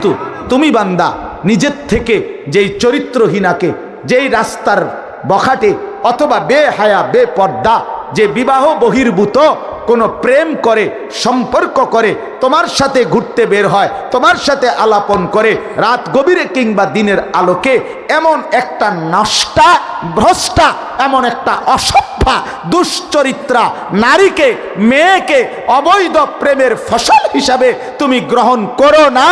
কিন্তু তুমি বান্দা, নিজের থেকে যেই চরিত্রহীনাকে, যেই রাস্তার বখাটে অথবা বেহায়া, বেপর্দা, যে বিবাহ বহির্ভূত কোনো প্রেম করে, সম্পর্ক করে, তোমার সাথে ঘুরতে বের হয়, তোমার সাথে আলাপন করে, রাত গভীরে কিংবা দিনের আলোকে এমন একটা নষ্টা, ভ্রষ্টা, এমন একটা অসভ্যা, দুশ্চরিত্রা নারীকে, মেয়েকে অবৈধ প্রেমের ফসল হিসাবে তুমি গ্রহণ করো না।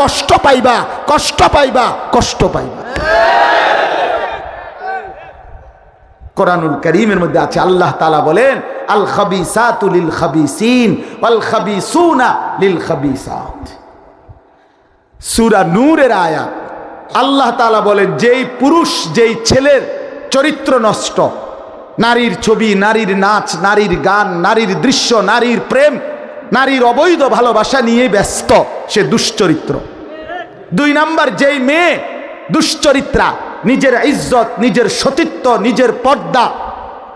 কষ্ট পাইবা কষ্ট পাইবা কষ্ট পাইবা। কোরআনুল করিমের মধ্যে আছে, আল্লাহ তালা বলেন, আল খাবিসাতু লিল খাবিসিন ওয়াল খাবিসুনা লিল খাবিসাত। সূরা নূরের আয়াত, আল্লাহ তালা বলেন, যেই পুরুষ, যেই ছেলের চরিত্র নষ্ট, নারীর ছবি, নারীর নাচ, নারীর গান, নারীর দৃশ্য, নারীর প্রেম, নারীর অবৈধ ভালোবাসা নিয়ে ব্যস্ত, সে দুশ্চরিত্র। দুই নাম্বার, যেই মেয়ে দুশ্চরিত্রা নিজের ইজ্জত, নিজের সতীত্ব, নিজের পর্দা,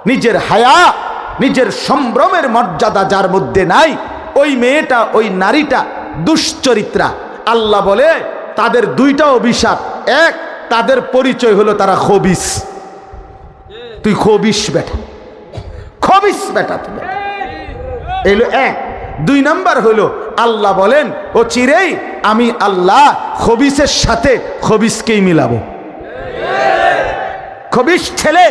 নিজের হায়া, নিজের সম্ভ্রমের মর্যাদা যার মধ্যে নাই, ওই মেয়েটা, ওই নারীটা দুশ্চরিত্রা। আল্লাহ বলে, তাদের দুইটা অভিশাপ। এক, তাদের পরিচয় হলো তারা খবিস। তুই খবিস বেটা। খবিস বেটা তুই এলো এক। দুই নাম্বার হলো, আল্লাহ বলেন, ও চিরেই আমি আল্লাহ খবিসের সাথে খবিসকেই মিলাবো। খবিস ছেলে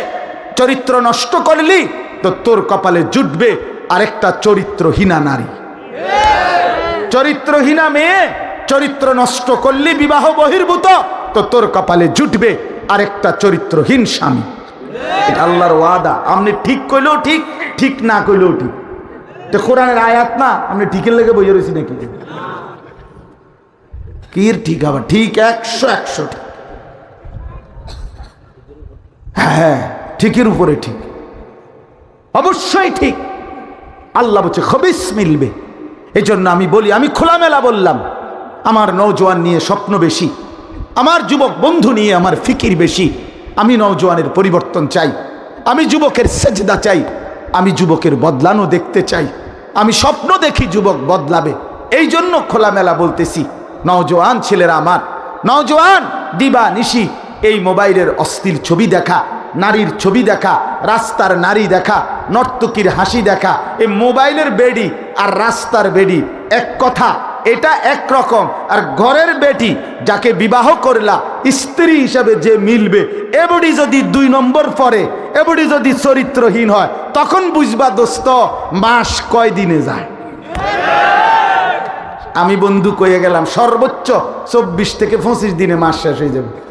চরিত্র নষ্ট করলি তো তোর কপালে জুটবে আরেকটা চরিত্রহীনা নারী। চরিত্রহীনা মেয়ে চরিত্র নষ্ট করলি বিবাহ বহির্ভূত তো তোর কপালে জুটবে আরেকটা চরিত্রহীন স্বামী। আল্লাহর ওয়াদা। আপনি ঠিক কইলেও ঠিক ঠিক না কইলেও ঠিক। তো কোরআনের আয়াত না, আপনি ঠিকের লেগে বইয়ে রয়েছি নাকি? কি ঠিক আবার? ঠিক একশো একশো ঠিক। হ্যাঁ ঠিকের উপরে ঠিক। অবশ্যই ঠিক। আল্লাহ বলছে, খবিস মিলবে। এই জন্য আমি বলি, আমি খোলামেলা বললাম, আমার নৌজওয়ান নিয়ে স্বপ্ন বেশি, আমার যুবক বন্ধু নিয়ে আমার ফিকির বেশি, আমি নৌজওয়ানের পরিবর্তন চাই, আমি যুবকের সেজদা চাই, আমি যুবকের বদলানো দেখতে চাই, আমি স্বপ্ন দেখি যুবক বদলাবে। এই জন্য খোলামেলা বলতেছি, নওজোয়ান ছেলেরা আমার, নওজোয়ান দিবা নিশি মোবাইলের অস্থির ছবি দেখা, নারীর ছবি দেখা, রাস্তার নারী দেখা, নর্তকীর হাসি দেখা, এই মোবাইলের বেডি আর রাস্তার বেডি এক কথা, এটা এক রকম। আর ঘরের বেটি যাকে বিবাহ করলা, স্ত্রী হিসাবে যে মিলবে, এবডি যদি দুই নম্বর পরে, এবডি যদি চরিত্রহীন হয়, তখন বুঝবা দোস্ত, মাস কয় দিনে যায়? আমি বন্ধু কয়ে গেলাম, সর্বোচ্চ চব্বিশ থেকে পঁচিশ দিনে মাস শেষ হয়ে যাবে।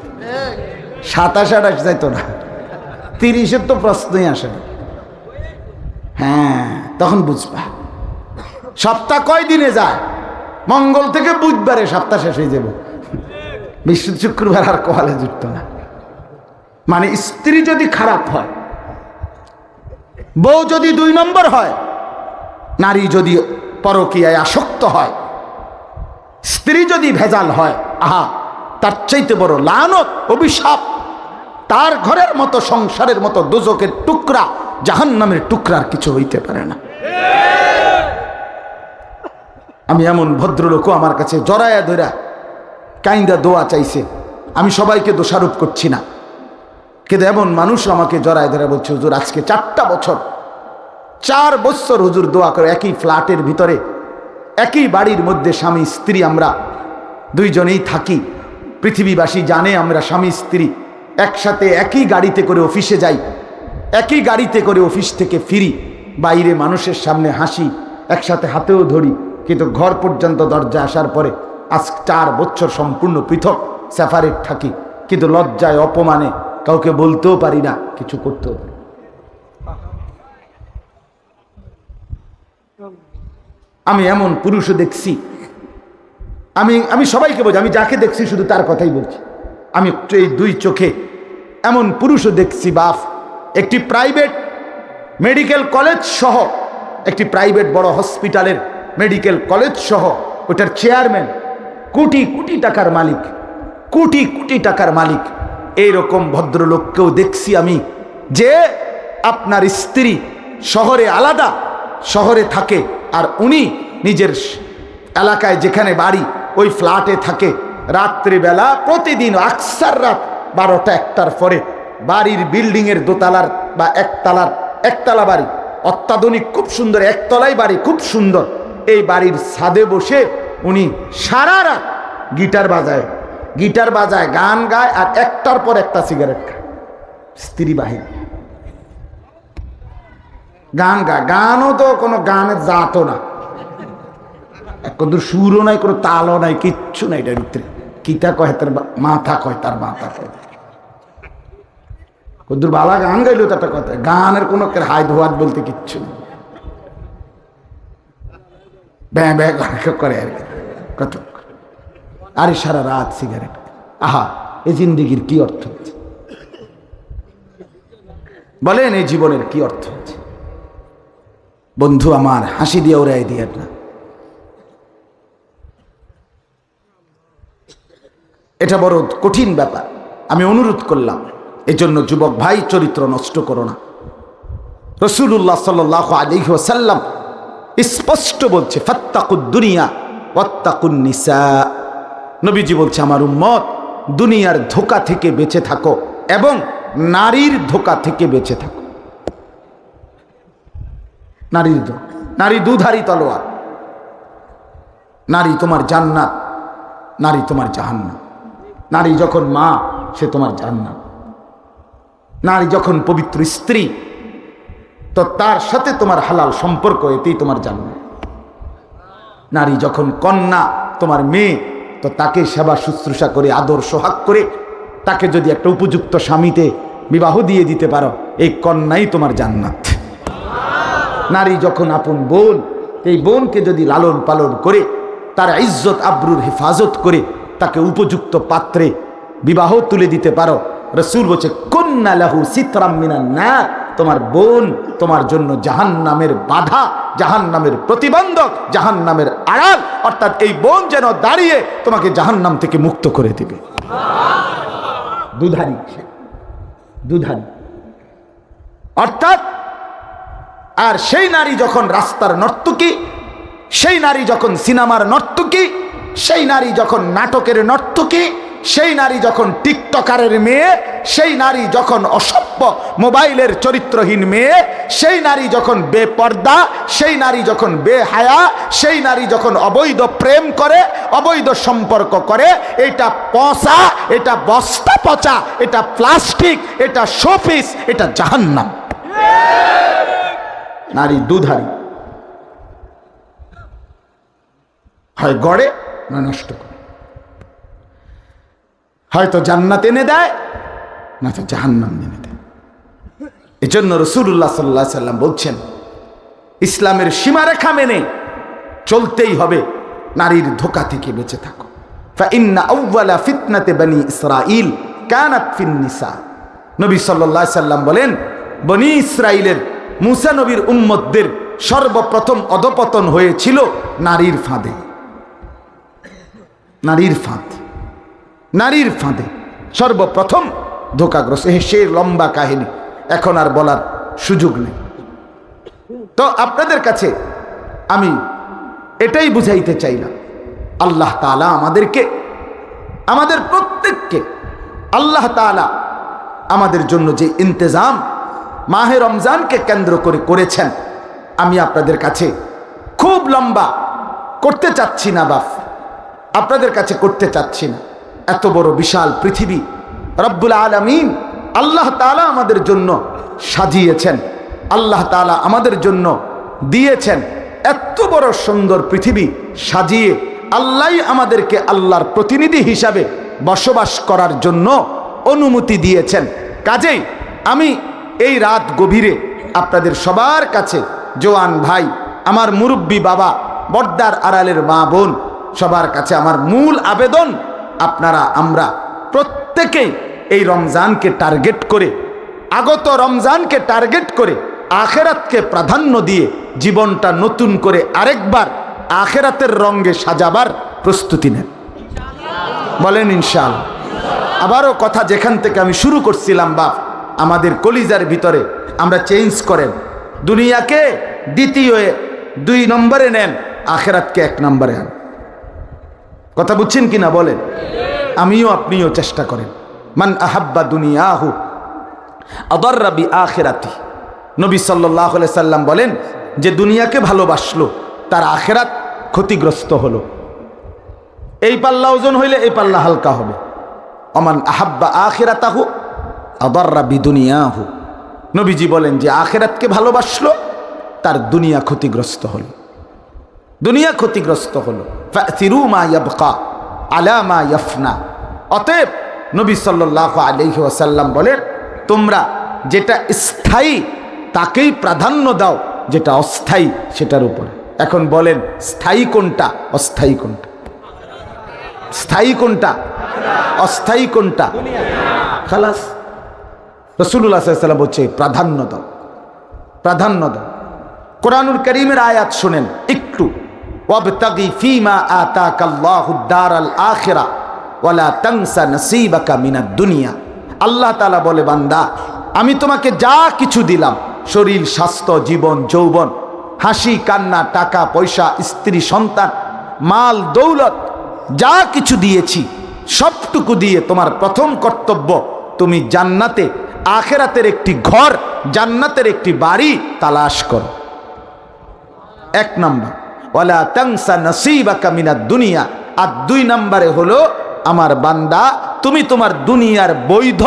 সাতাশ, আঠাশ যাইতো না। তিরিশের তো প্রশ্নই আসে না। হ্যাঁ তখন বুঝবা। সপ্তাহ কয় দিনে যায়? মঙ্গল থেকে বুধবারে সপ্তাহ শেষ হয়ে যাবে। বিশ্ব শুক্রবার আর কলে জুটত না। মানে স্ত্রী যদি খারাপ হয়, বউ যদি দুই নম্বর হয়, নারী যদি পরকীয়ায় আসক্ত হয়, স্ত্রী যদি ভেজাল হয়, আহা, তার চাইতে বড় লানত, অভিশাপ। তার ঘরের মতো, সংসারের মতো দুজকের টুকরা, জাহান্নামের টুকরার কিছু হইতে পারে না। আমি এমন ভদ্রলোকও আমার কাছে জড়ায়া ধরা কাইন্দা দোয়া চাইছে। আমি সবাইকে দোষারোপ করছি না। কিন্তু এমন মানুষ আমাকে জড়ায় ধরা বলছে, হুজুর, আজকে চারটা বছর, চার বছর হুজুর দোয়া করে একই ফ্ল্যাটের ভিতরে, একই বাড়ির মধ্যে স্বামী, স্ত্রী আমরা দুইজনেই থাকি। পৃথিবীবাসী জানে আমরা স্বামী, স্ত্রী। একসাথে একই গাড়িতে করে অফিসে যাই, একই গাড়িতে করে অফিস থেকে ফিরি, বাইরে মানুষের সামনে হাসি, একসাথে হাতেও ধরি, কিন্তু ঘর পর্যন্ত দরজা আসার পরে আজ চার বছর সম্পূর্ণ পৃথক সেফারেট থাকি, কিন্তু লজ্জায় অপমানে কাউকে বলতেও পারি না, কিছু করতেও পারি আমি এমন পুরুষও দেখছি, আমি আমি সবাইকে বলছি, আমি যাকে দেখছি শুধু তার কথাই বলছি। আমি এই দুই চোখে এমন পুরুষও দেখছি বাফ একটি প্রাইভেট মেডিকেল কলেজ সহ, একটি প্রাইভেট বড় হসপিটালের মেডিকেল কলেজ সহ, ওটার চেয়ারম্যান কোটি কোটি টাকার মালিক, কোটি কোটি টাকার মালিক। এইরকম ভদ্রলোককেও দেখছি আমি যে আপনার স্ত্রী শহরে আলাদা, শহরে থাকে আর উনি নিজের এলাকায় যেখানে বাড়ি, ওই ফ্ল্যাটে থাকে। রাত্রিবেলা প্রতিদিন আকসার রাত বারোটা একটার পরে বাড়ির বিল্ডিংয়ের দোতলার বা একতলার একতলা বাড়ি, অত্যাধুনিক, খুব সুন্দর একতলাই বাড়ি, খুব সুন্দর। এই বাড়ির ছাদে বসে উনি সারা রাত গিটার বাজায়। গিটার বাজায়, গান গায় আর একটার পর একটা সিগারেট খায়। স্ত্রী বাহিনী। গান গায়। গানও তো কোনো গানের জাতও না। কত সুরও নাই, কোনো তালও নাই, কিচ্ছু নাই এটার ভিতরে। কিতা কয় তার মাথা কয় তার মাথা কয়। কদ্দুর বালা গান গাইলো তো কথা গানের কোনো হাই ধোয়াত বলতে কিচ্ছু ব্যাঁ ব্যাঁ করে আর কত? আরে সারা রাত সিগারেট। আহা এই জিন্দিগির কি অর্থ হচ্ছে? বলেন এই জীবনের কি অর্থ হচ্ছে? বন্ধু আমার, হাসি দিয়ে ওরাই দিয়ে না। এটা বড় কঠিন ব্যাপার। আমি অনুরোধ করলাম, এজন্য যুবক ভাই চরিত্র নষ্ট করো না। রসুল্লাহ সাল্লাহ আলিহ সাল্লাম স্পষ্ট বলছে, ফাত্তাকুদ দুনিয়া, ওয়াত্তাকুন নিসা। নবীজি বলছে, আমার উম্মত, দুনিয়ার ধোকা থেকে বেঁচে থাকো এবং নারীর ধোকা থেকে বেঁচে থাকো। নারীর নারী দুধারী তলোয়ার। নারী তোমার জান্নাত, নারী তোমার জাহান্নাম। নারী যখন মা, সে তোমার জান্নাত। নারী যখন পবিত্র স্ত্রী, তো তার সাথে তোমার হালাল সম্পর্ক, এতেই তোমার জান্নাত। নারী যখন কন্যা, তোমার মেয়ে, তো তাকে সেবা শুশ্রূষা করে, আদর সোহাগ করে, তাকে যদি একটা উপযুক্ত স্বামীতে বিবাহ দিয়ে দিতে পারো, এই কন্যাই তোমার জান্নাত। নারী যখন আপন বোন, এই বোনকে যদি লালন পালন করে, তার ইজ্জত, আব্রুর হেফাজত করে তাকে উপযুক্ত পাত্রে বিবাহ তুলে দিতে পারো। রসুল বলছে কন্যা লাহু সিতরাম মিনান না তোমার বোন তোমার জন্য জাহান নামের বাধা জাহান নামের প্রতিবন্ধক জাহান নামের আড়াল। অর্থাৎ এই বোন যেন দাঁড়িয়ে তোমাকে জাহান নাম থেকে মুক্ত করে দিবে। দুধারি দুধারি। অর্থাৎ, আর সেই নারী যখন রাস্তার নর্তকী, সেই নারী যখন সিনেমার নর্তকী সেই নারী যখন নাটকের নর্তকী, সেই নারী যখন টিকটকারের মেয়ে, সেই নারী যখন অসভ্য মোবাইলের চরিত্রহীন মেয়ে, সেই নারী যখন বেপর্দা, সেই নারী যখন বেহায়া, সেই নারী যখন অবৈধ প্রেম করে, অবৈধ সম্পর্ক করে, এটা পচা, এটা বস্তা পচা, এটা প্লাস্টিক, এটা শোপিস, এটা জাহান্নাম। নারী দুধারী। হয় গড়ে না নষ্ট করে হয়তো জান্নাত এনে দেয় না তো জাহান্নাম এনে দেয় এজন্য রসুল্লাহ সাল্লাহ সাল্লাম বলছেন ইসলামের সীমারেখা মেনে চলতেই হবে নারীর ধোকা থেকে বেঁচে থাকো فإن أول فتنة بني إسرائيل كانت في النساء নবী সাল্লাহ সাল্লাম বলেন বনি ইসরায়েলের মুসা নবীর উম্মতদের সর্বপ্রথম অধপতন হয়েছিল নারীর ফাঁদে নারীর ফাঁদ। নারীর ফাঁদে সর্বপ্রথম ধোকাগ্রস্ত। সে লম্বা কাহিনী। এখন আর বলার সুযোগ নেই। তো আপনাদের কাছে আমি এটাই বুঝাইতে চাইলাম। আল্লাহ তালা আমাদেরকে, আমাদের প্রত্যেককে, আল্লাহ তালা আমাদের জন্য যে ইন্তজাম মাহে রমজানকে কেন্দ্র করে করেছেন, আমি আপনাদের কাছে খুব লম্বা, করতে চাচ্ছি না বাফ। আপনাদের কাছে করতে চাচ্ছি না। এত বড় বিশাল পৃথিবী। রব্বুল আলমিন আল্লাহ তালা আমাদের জন্য সাজিয়েছেন। আল্লাহ তালা আমাদের জন্য দিয়েছেন। এত বড় সুন্দর পৃথিবী সাজিয়ে আল্লাহ আমাদেরকে আল্লাহর প্রতিনিধি হিসাবে বসবাস করার জন্য অনুমতি দিয়েছেন। কাজেই আমি এই রাত গভীরে আপনাদের সবার কাছে, জোয়ান ভাই, আমার মুরব্বী বাবা, বর্দার আড়ালের মা বোন সবার কাছে আমার মূল আবেদন, আপনারা, আমরা প্রত্যেকেই এই রমজানকে টার্গেট করে, আগত রমজানকে টার্গেট করে, আখেরাতকে প্রাধান্য দিয়ে জীবনটা নতুন করে আরেকবার আখেরাতের রঙ্গে সাজাবার প্রস্তুতি নেন। বলেন ইনশাল আবারও কথা যেখান থেকে আমি শুরু করছিলাম, বাপ, আমাদের কলিজার ভিতরে আমরা চেঞ্জ করেন। দুনিয়াকে দ্বিতীয় দুই নম্বরে নেন, আখেরাতকে এক নম্বরে আন কথা বুঝছেন কিনা বলেন? আমিও আপনিও চেষ্টা করেন। মান আহাব্বা দুনিয়াহু আদর্রাবি আখেরাতি। নবী সাল্লাহ সাল্লাম বলেন, যে দুনিয়াকে ভালোবাসলো, তার আখেরাত ক্ষতিগ্রস্ত হলো। এই পাল্লা ওজন হইলে এই পাল্লা হালকা হবে। অমান আহাব্বা আখেরাতাহু আদর্রাবি দুনিয়াহু। নবীজি বলেন যে আখেরাতকে ভালোবাসলো, তার দুনিয়া ক্ষতিগ্রস্ত হলো। দুনিয়া ক্ষতিগ্রস্ত হলো। ফাতিরু মা ইয়াবকা, আলা মা ইয়াফনা। অতএব নবী সাল্লাহ আলহি ওয়াসাল্লাম বলেন, তোমরা যেটা স্থায়ী, তাকেই প্রাধান্য দাও, যেটা অস্থায়ী, সেটার উপরে। এখন বলেন, স্থায়ী কোনটা? অস্থায়ী কোনটা? স্থায়ী কোনটা? অস্থায়ী কোনটা? খালাস। রসুল্লাহ সাল্লাম বলছে, প্রাধান্য দাও প্রাধান্য দাও। কোরআনুল করিমের আয়াত শোনেন, একটু। ফিমা আখিরা দুনিয়া। আল্লাহ বলে, বান্দা, আমি তোমাকে যা কিছু দিলাম, শরীর, স্বাস্থ্য, জীবন, যৌবন, হাসি, কান্না, টাকা, পয়সা, স্ত্রী, সন্তান, মাল, দৌলত, যা কিছু দিয়েছি, সবটুকু দিয়ে তোমার প্রথম কর্তব্য, তুমি জান্নাতে, আখেরাতের একটি ঘর, জান্নাতের একটি বাড়ি তালাশ করো। এক নম্বর। ওয়ালা তাংসা নসিবাকা মিনাদ দুনিয়া। আর দুই নম্বরে হলো, আমার বান্দা, তুমি তোমার দুনিয়ার বৈধ,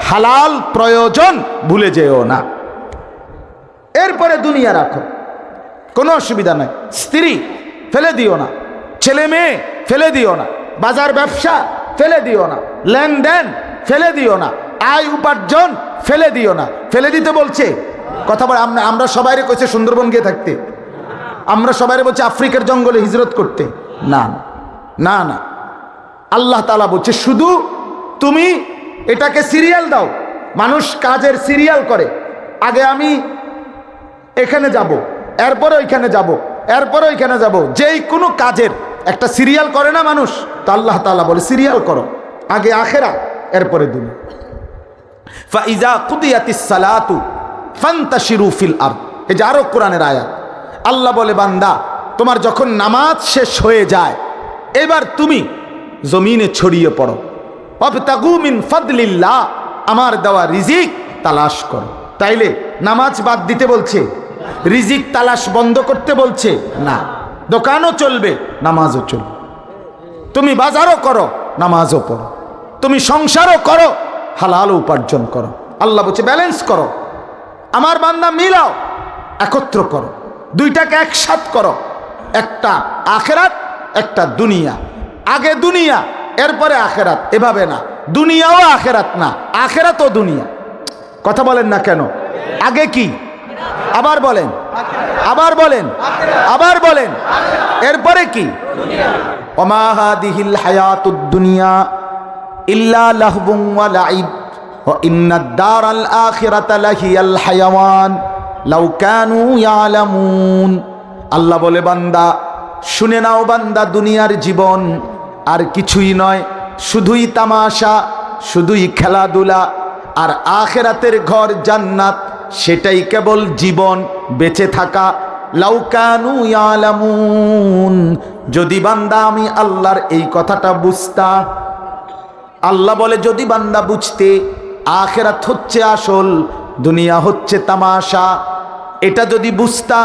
হালাল প্রয়োজন ভুলে যেও না। এরপরে দুনিয়া রাখো। কোনো অসুবিধা নাই। স্ত্রী, ফেলে দিও না। ছেলে মেয়ে, ফেলে দিও না। বাজার ব্যবসা, ফেলে দিও না। লেনদেন, ফেলে দিও না। আয় উপার্জন, ফেলে দিও না। ফেলে দিতে বলছে। কথা বলে, আমরা আমরা সবাই কইছে সুন্দরবন গিয়ে থাকতে। আমরা সবাই বলছি আফ্রিকার জঙ্গলে হিজরত করতে। না। না না। আল্লাহ তালা বলছে শুধু তুমি এটাকে সিরিয়াল দাও। মানুষ কাজের সিরিয়াল করে। আগে আমি এখানে যাব এরপরে ওইখানে যাব এরপরে ওইখানে যাব। যেই কোনো কাজের একটা সিরিয়াল করে না মানুষ তা আল্লাহ তালা বলে সিরিয়াল করো। আগে আখেরা এরপরে দুনিয়া ফাইজা কুদিয়াতিস সালাতু ফান্তাশিরু ফিল আরদ। এই যে আরও কোরআনের আয়াত। আল্লাহ বলে, বান্দা, তোমার যখন নামাজ শেষ হয়ে যায়, এবার তুমি জমিনে ছড়িয়ে পড়ো। মিন ফাদলিল্লাহ, আমার দেওয়া রিজিক তালাশ করো। তাইলে নামাজ বাদ দিতে বলছে, রিজিক তালাশ বন্ধ করতে বলছে, না, দোকানও চলবে, নামাজও চলবে। তুমি বাজারও করো, নামাজও পড়ো। তুমি সংসারও করো হালাল উপার্জন করো। আল্লাহ বলছে ব্যালেন্স করো। আমার বান্দা মিলাও, একত্র করো। দুইটাকে একসাথ করো। একটা আখেরাত, একটা দুনিয়া। আগে দুনিয়া, এরপরে আখেরাত। এভাবে না। দুনিয়াও আখেরাত না, আখেরাতও দুনিয়া। কথা বলেন না কেন? আগে কি? আবার বলেন। আবার বলেন। আবার বলেন। এরপরে কি? দুনিয়া ইল্লা লাহবুম ওয়া লাইব ওয়া ইন্নাদ হায়াওয়ান। লাউ কানু ইয়ালামুন। আল্লাহ বলে, বান্দা, শুনে নাও বান্দা, দুনিয়ার জীবন আর কিছুই নয়। শুধুই তামাশা, শুধুই খেলাধুলা আর আখেরাতের ঘর জান্নাত, সেটাই কেবল জীবন বেঁচে থাকা। লাউকানু যদি বান্দা, আমি আল্লাহর এই কথাটা বুঝতা। আল্লাহ বলে, যদি বান্দা বুঝতে, আখেরাত হচ্ছে আসল। দুনিয়া হচ্ছে তামাশা। এটা যদি বুঝতা,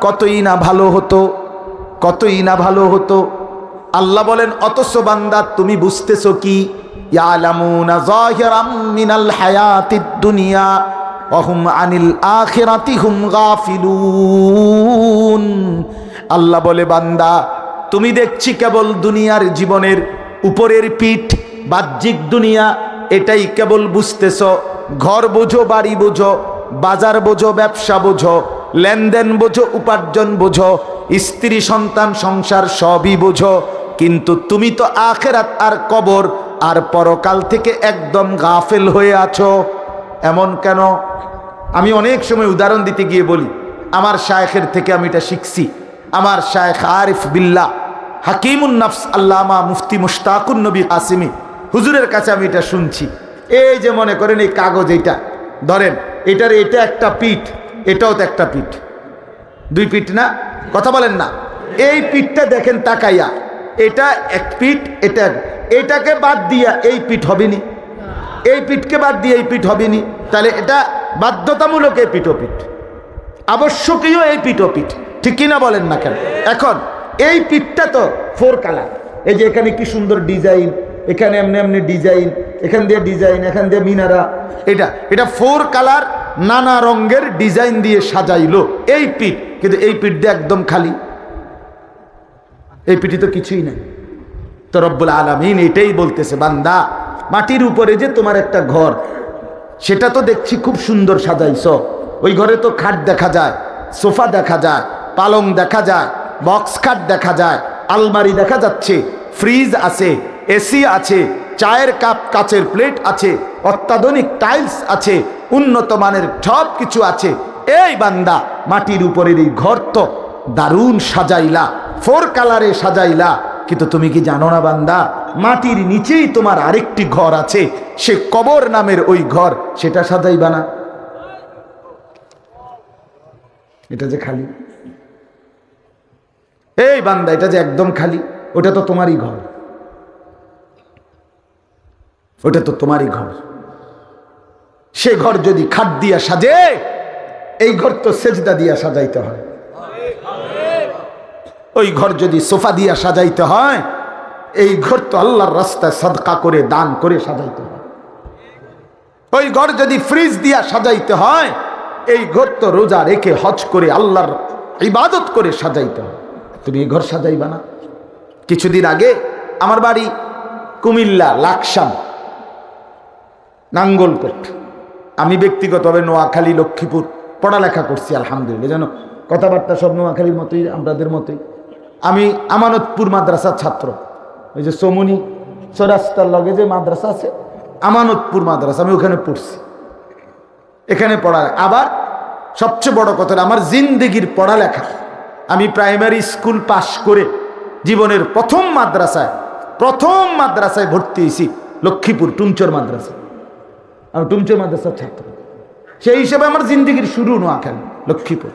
কতই না ভালো হতো, কতই না ভালো হতো। আল্লাহ বলেন অতস বান্দা, তুমি বুঝতেছো কি? দুনিয়া আনিল আল্লাহ বলে, বান্দা, তুমি দেখছি কেবল দুনিয়ার জীবনের উপরের পিঠ, বাহ্যিক দুনিয়া, এটাই কেবল বুঝতেছ। ঘর বোঝো, বাড়ি বোঝো, বাজার বোঝো, ব্যবসা বোঝো, লেনদেন বোঝো, উপার্জন বোঝো, স্ত্রী, সন্তান, সংসার সবই বোঝো। কিন্তু তুমি তো আখেরাত আর কবর আর পরকাল থেকে একদম গাফেল হয়ে আছো। এমন কেন? আমি অনেক সময় উদাহরণ দিতে গিয়ে বলি, আমার শায়েখের থেকে আমি এটা শিখছি। আমার শায়েখ আরিফ বিল্লাহ, হাকিমুন নফস আল্লামা মুফতি মুশতাকুন নবী আসিমি হুজুরের কাছে আমি এটা শুনছি। এই যে মনে করেন এই কাগজ এইটা, ধরেন এটার এটা একটা পিঠ, এটাও তো একটা পিঠ। দুই পিঠ না? কথা বলেন না। এই পিঠটা দেখেন তাকাইয়া, এটা এক পিঠ, এটা এটাকে বাদ দিয়া এই পিঠ হবে নি এই পিঠকে বাদ দিয়ে এই পিঠ হবে নি তাহলে এটা বাধ্যতামূলক এই পিঠ ও পিঠ আবশ্যকীয় এই পিঠ ও পিঠ ঠিক কিনা বলেন না কেন? এখন, এই পিঠটা তো ফোর কালার। এই যে এখানে কি সুন্দর ডিজাইন এখানে এমনি এমনি ডিজাইন এখান দিয়ে ডিজাইন এখান দিয়ে মিনারা। এটা এটা ফোর কালার নানা রঙের ডিজাইন দিয়ে সাজাইলো। এই পিঠ, কিন্তু এই পিঠ দিয়ে একদম খালি। এই পিঠে তো কিছুই নাই। তো রব্বুল আলমিন এটাই বলতেছে, বান্দা, মাটির উপরে যে তোমার একটা ঘর, সেটা তো দেখছি খুব সুন্দর সাজাইছ। ওই ঘরে তো খাট দেখা যায়, সোফা দেখা যায়, পালং দেখা যায়, বক্স খাট দেখা যায়, আলমারি দেখা যাচ্ছে, ফ্রিজ আছে এসি আছে, চায়ের কাপ কাচের প্লেট আছে, অত্যাধুনিক টাইলস আছে, উন্নত মানের সব কিছু আছে। এই বান্দা মাটির উপরের এই ঘর তো দারুণ সাজাইলা, ফোর কালারে সাজাইলা। কিন্তু তুমি কি জানো না বান্দা, মাটির নিচেই তোমার আরেকটি ঘর আছে, সে কবর নামের ওই ঘর, সেটা সাজাইবা না। এটা যে খালি। এই বান্দা, এটা যে একদম খালি, ওটা তো তোমারই ঘর। ওটা তো তোমারই ঘর। সে ঘর যদি খাট দিয়া সাজে, এই ঘর তো সেজদা দিয়া সাজাইতে হয়। ওই ঘর যদি সোফা দিয়া সাজাইতে হয়, এই ঘর তো আল্লাহর রাস্তায় সদকা করে, দান করে সাজাইতে হয়। ওই ঘর যদি ফ্রিজ দিয়া সাজাইতে হয়, এই ঘর তো রোজা রেখে হজ করে আল্লাহর ইবাদত করে সাজাইতে হয়। তুমি এই ঘর সাজাইবা না? কিছুদিন আগে আমার বাড়ি কুমিল্লা, লাকসাম। নাঙ্গলকোট আমি ব্যক্তিগতভাবে নোয়াখালী, লক্ষ্মীপুর পড়ালেখা করছি, আলহামদুলিল্লাহ। জানো, কথাবার্তা সব নোয়াখালীর মতোই আমাদের মতোই। আমি আমানতপুর মাদ্রাসার ছাত্র। ওই যে সমনি সরাস্তার লগে যে মাদ্রাসা আছে, আমানতপুর মাদ্রাসা, আমি ওখানে পড়ছি। এখানে পড়া আবার সবচেয়ে বড় কথা আমার জিন্দেগির পড়ালেখা। আমি প্রাইমারি স্কুল পাশ করে জীবনের প্রথম মাদ্রাসায় প্রথম মাদ্রাসায় ভর্তি হয়েছি, লক্ষ্মীপুর টুমচর মাদ্রাসা। আমি টুমচর মাদ্রাসার ছাত্র। সেই হিসেবে আমার জিন্দিগির শুরু নোয়াখালী, লক্ষ্মীপুর।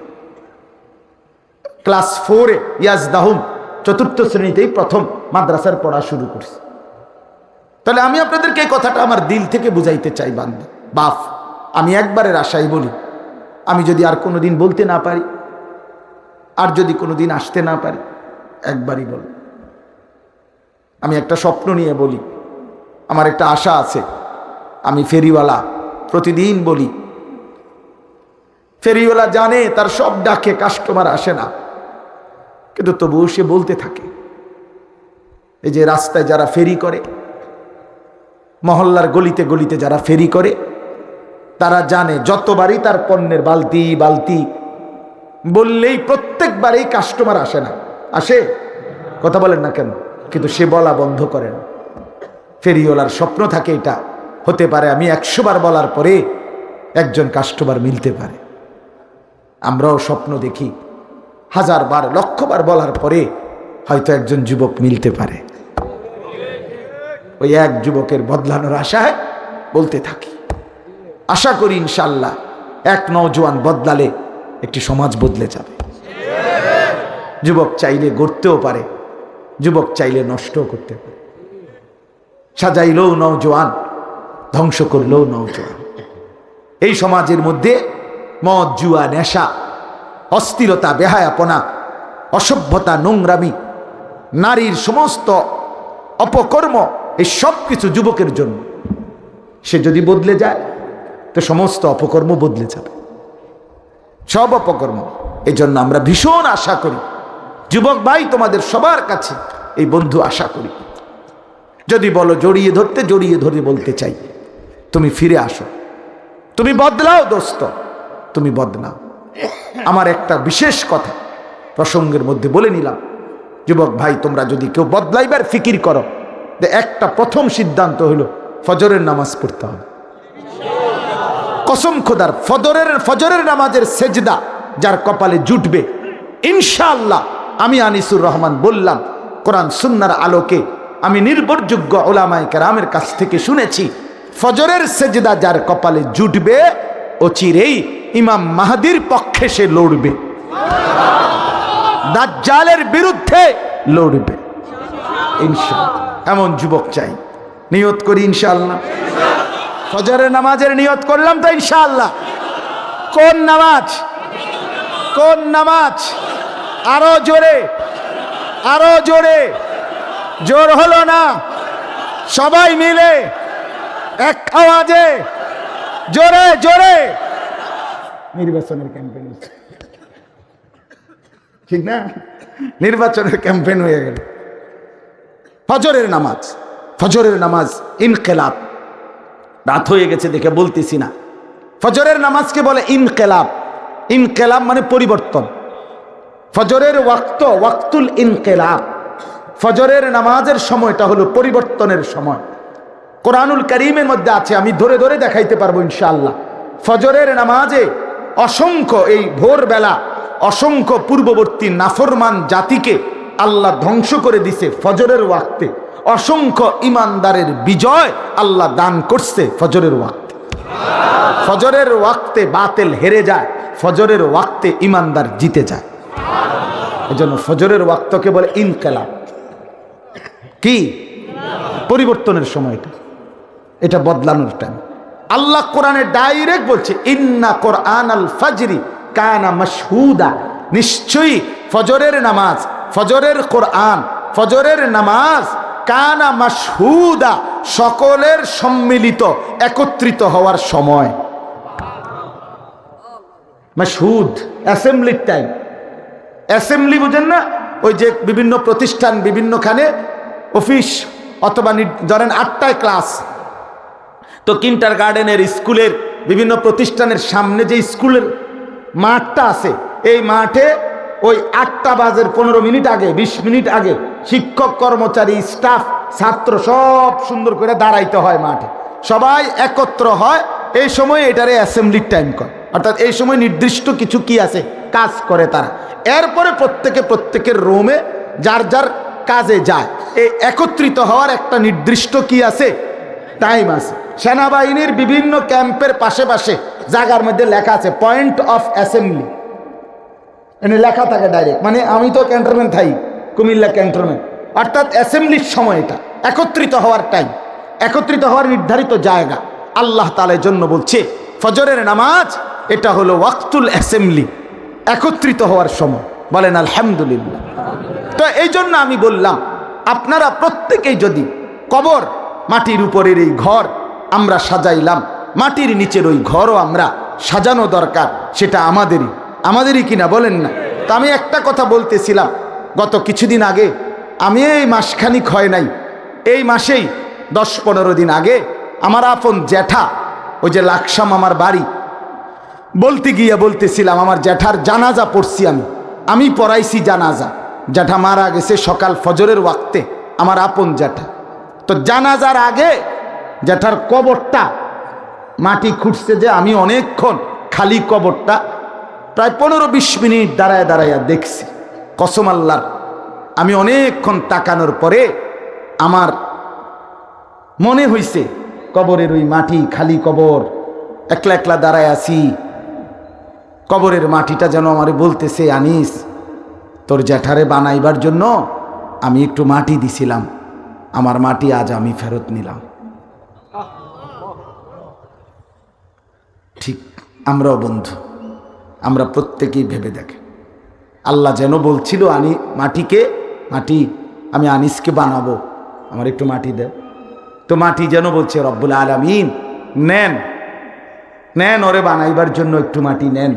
ক্লাস ফোরে ইয়াজ দাহুম চতুর্থ শ্রেণীতেই প্রথম মাদ্রাসার পড়া শুরু করছি। তাহলে আমি আপনাদেরকে এই কথাটা আমার দিল থেকে বুঝাইতে চাই, বান্ধব। বাফ, আমি একবারের আশাই বলি, আমি যদি আর কোনো দিন বলতে না পারি, আর যদি কোনো দিন আসতে না পারি, একবারই বল। আমি একটা স্বপ্ন নিয়ে বলি, আমার একটা আশা আছে আমি ফেরিওয়ালা, প্রতিদিন বলি। ফেরিওয়ালা জানে, তার সব ডাকে কাস্টমার আসে না। কিন্তু তবুও সে বলতে থাকে, এই যে রাস্তায় যারা ফেরি করে, মহল্লার গলিতে গলিতে যারা ফেরি করে, তারা জানে যতবারই তার পণ্যের বালতি বালতি, বললেই প্রত্যেকবারেই কাস্টমার আসে না। আসে? কথা বলেন না কেন? কিন্তু সে বলা বন্ধ করে না। ফেরিওয়ালার স্বপ্ন থাকে এটা। হতে পারে, আমি একশো বার বলার পরে একজন কাস্টমার মিলতে পারে। আমরাও স্বপ্ন দেখি, হাজার বার, লক্ষ বার বলার পরে হয়তো একজন যুবক মিলতে পারে। ওই এক যুবকের বদলানোর আশায় বলতে থাকি। আশা করি ইনশাল্লাহ এক নওজোয়ান বদলালে একটি সমাজ বদলে যাবে। যুবক চাইলে গড়তেও পারে, যুবক চাইলে নষ্টও করতে পারে। সাজাইলেও নওজোয়ান ধ্বংস করলেও নওজোয়ান এই সমাজের মধ্যে মদ, জুয়া, নেশা, অস্থিরতা, বেহায়াপনা, অসভ্যতা, নোংরামি, নারীর সমস্ত অপকর্ম, এই সব কিছু যুবকের জন্য। সে যদি বদলে যায়, তো সমস্ত অপকর্ম বদলে যাবে। সব অপকর্ম। এই জন্য আমরা ভীষণ আশা করি, যুবক ভাই তোমাদের সবার কাছে এই বন্ধু আশা করি। যদি বলো জড়িয়ে ধরতে, জড়িয়ে ধরে বলতে চাই। তুমি ফিরে আসো। তুমি বদলাও, দোস্ত। তুমি বদলাও। আমার একটা বিশেষ কথা প্রসঙ্গের মধ্যে বলে নিলাম। যুবক ভাই, তোমরা যদি কেউ বদলাইবার ফিকির করো একটা প্রথম সিদ্ধান্ত হলো ফজরের নামাজ পড়তে হবে। কসম খোদার, ফজরের ফজরের নামাজের সেজদা যার কপালে জুটবে, ইনশাআল্লাহ আমি আনিসুর রহমান বললাম, কোরআন সুন্নার আলোকে আমি নির্ভরযোগ্য ওলামায় কেরামের কাছ থেকে শুনেছি ফজরের সেজদা যার কপালে জুটবে, ও চিরেই ইমাম মাহাদির পক্ষে সে লড়বে। দাজ্জালের বিরুদ্ধে লড়বে। এমন যুবক চাই। নিয়ত করি ইনশাল্লাহ ফজরের নামাজের নিয়ত করলাম তো ইনশাআল্লাহ। কোন নামাজ? কোন নামাজ? আরও জোরে। আরও জোরে। জোর হলো না। সবাই মিলে এক আওয়াজে। জোরে জোরে। নির্বাচনের ক্যাম্পেইন ঠিক না? নির্বাচনের ক্যাম্পেইন হয়ে গেল। ফজরের নামাজ ফজরের নামাজ ইনকেলাব। রাত হয়ে গেছে দেখে বলতেছি না। ফজরের নামাজকে বলে ইনকেলাব। ইনকেলাব মানে পরিবর্তন। ফজরের ওয়াক্ত, ওয়াক্তুল ইনকেলাব। ফজরের নামাজের সময়টা হলো পরিবর্তনের সময়। কোরআনুল করিমের মধ্যে আছে, আমি ধরে ধরে দেখাইতে পারব ইনশাআল্লাহ। ফজরের নামাজে অসংখ্য এই ভোরবেলা, অসংখ্য পূর্ববর্তী নাফরমান জাতিকে আল্লাহ ধ্বংস করে দিছে ফজরের ওয়াক্তে। অসংখ্য ইমানদারের বিজয় আল্লাহ দান করছে ফজরের ওয়াক্তে। ফজরের ওয়াক্তে বাতেল হেরে যায়, ফজরের ওয়াক্তে ইমানদার জিতে যায়। এজন্য ফজরের ওয়াক্তকে বলে ইনকেলাব। কি? পরিবর্তনের সময়টা। এটা বদলানোর টাইম আল্লাহ কোরআনে ডাইরেক্ট বলছে, ইন্না কোরআন আল ফাজরি কানা মাসহুদা নিশ্চয়ই ফজরের নামাজ, ফজরের কোরআন, ফজরের নামাজ কানা মাসহুদা সকলের সম্মিলিত, একত্রিত হওয়ার সময়। মাসহুদ অ্যাসেম্বলির টাইম অ্যাসেম্বলি বুঝেন না? ওই যে বিভিন্ন প্রতিষ্ঠান, বিভিন্নখানে অফিস, অথবা ধরেন আটটায় ক্লাস তো কিন্টার গার্ডেনের স্কুলের বিভিন্ন প্রতিষ্ঠানের সামনে যে স্কুলের মাঠটা আছে, এই মাঠে ওই আটটা বাজের পনেরো মিনিট আগে, বিশ মিনিট আগে শিক্ষক, কর্মচারী, স্টাফ, ছাত্র সব সুন্দর করে দাঁড়াইতে হয় মাঠে। সবাই একত্র হয়, এই সময় এটারে অ্যাসেম্বলির টাইম কর। অর্থাৎ এই সময় নির্দিষ্ট কিছু কি আছে, কাজ করে তারা। এরপরে প্রত্যেকে প্রত্যেকের রোমে যার যার কাজে যায়। এই একত্রিত হওয়ার একটা নির্দিষ্ট কি আছে টাইম আছে। সেনাবাহিনীর বিভিন্ন ক্যাম্পের পাশে পাশে জায়গার মধ্যে লেখা আছে পয়েন্ট অফ অ্যাসেম্বলি এনে লেখা থাকে ডাইরেক্ট মানে আমি তো ক্যান্টনমেন্ট থাই, কুমিল্লা ক্যান্টনমেন্ট অর্থাৎ অ্যাসেম্বলির সময় এটা। একত্রিত হওয়ার টাইম একত্রিত হওয়ার নির্ধারিত জায়গা। আল্লাহ তালের জন্য বলছে, ফজরের নামাজ, এটা হলো ওয়াক্তুল অ্যাসেম্বলি একত্রিত হওয়ার সময়। বলেন, আলহামদুলিল্লাহ। তো এই জন্য আমি বললাম, আপনারা প্রত্যেকেই যদি কবর মাটির উপরের এই ঘর আমরা সাজাইলাম। মাটির নিচের ওই ঘরও আমরা সাজানো দরকার, সেটা আমাদেরই। আমাদেরই কিনা বলেন না? তো আমি একটা কথা বলতেছিলাম, গত কিছুদিন আগে, আমি এই মাসখানিক হয় নাই। এই মাসেই দশ পনেরো দিন আগে আমার আপন জ্যাঠা, ওই যে লাকসাম আমার বাড়ি, বলতে গিয়ে বলতেছিলাম, আমার জ্যাঠার জানাজা পড়ছি আমি। আমি পড়াইছি জানাজা। জ্যাঠা মারা গেছে সকাল ফজরের ওয়াক্তে, আমার আপন জ্যাঠা। তো জানাজার আগে জ্যাঠার কবরটা, মাটি খুঁড়ছে যে আমি অনেকক্ষণ খালি কবরটা প্রায় পনেরো বিশ মিনিট দাঁড়ায় দাঁড়াইয়া দেখছি। কসম আমি অনেকক্ষণ তাকানোর পরে আমার মনে হইছে, কবরের ওই মাটি খালি কবর, একলা একলা দাঁড়ায় আছি। কবরের মাটিটা যেন আমারে বলতেছে, আনিস, তোর জ্যাঠারে বানাইবার জন্য আমি একটু মাটি দিছিলাম। আমার মাটি আজ আমি ফেরত নিলাম। ঠিক আমরাও বন্ধু, আমরা প্রত্যেকেই ভেবে দেখে। আল্লাহ যেন বলছিল, আনি মাটিকে, মাটি আমি আনিসকে বানাবো। আমার একটু মাটি দে। তো মাটি যেন বলছে, রব্বুল আলমিন, নেন নেন, ওরে বানাইবার জন্য একটু মাটি নেন।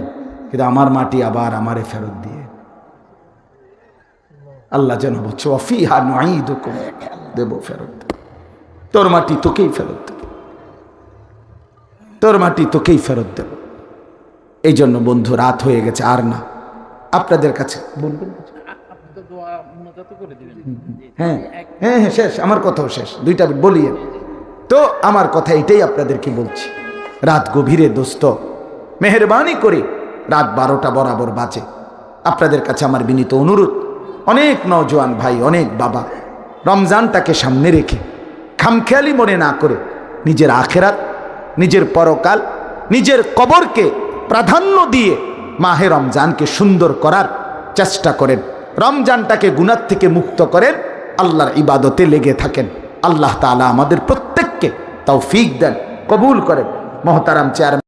কিন্তু আমার মাটি আবার আমারে ফেরত দিয়ে। আল্লাহ যেন বলছে অফিহা নয় দেবো ফেরত। তোর মাটি তোকেই ফেরত দেব। তোর মাটি তোকেই ফেরত দেব। এই জন্য বন্ধু, রাত হয়ে গেছে, আর না। আপনাদের কাছে বলবেন? হ্যাঁ হ্যাঁ হ্যাঁ শেষ, আমার কথাও শেষ। দুইটা বলিয়ে তো আমার কথা এটাই আপনাদেরকে বলছি। রাত গভীরে দোস্ত, মেহরবানি করে রাত বারোটা বরাবর বাজে। আপনাদের কাছে আমার বিনীত অনুরোধ, অনেক নওজোয়ান ভাই, অনেক বাবা রমজানটাকে সামনে রেখে খামখেয়ালি মনে না করে নিজের আখেরাত, নিজের পরকাল, নিজের কবরকে প্রাধান্য দিয়ে মাহে রমজানকে সুন্দর করার চেষ্টা করেন। রমজানটাকে গুণার থেকে মুক্ত করেন, আল্লাহর ইবাদতে লেগে থাকেন। আল্লাহ তালা আমাদের প্রত্যেককে তাও ফিক দেন, কবুল করেন। মহতারাম চেয়ারম্যান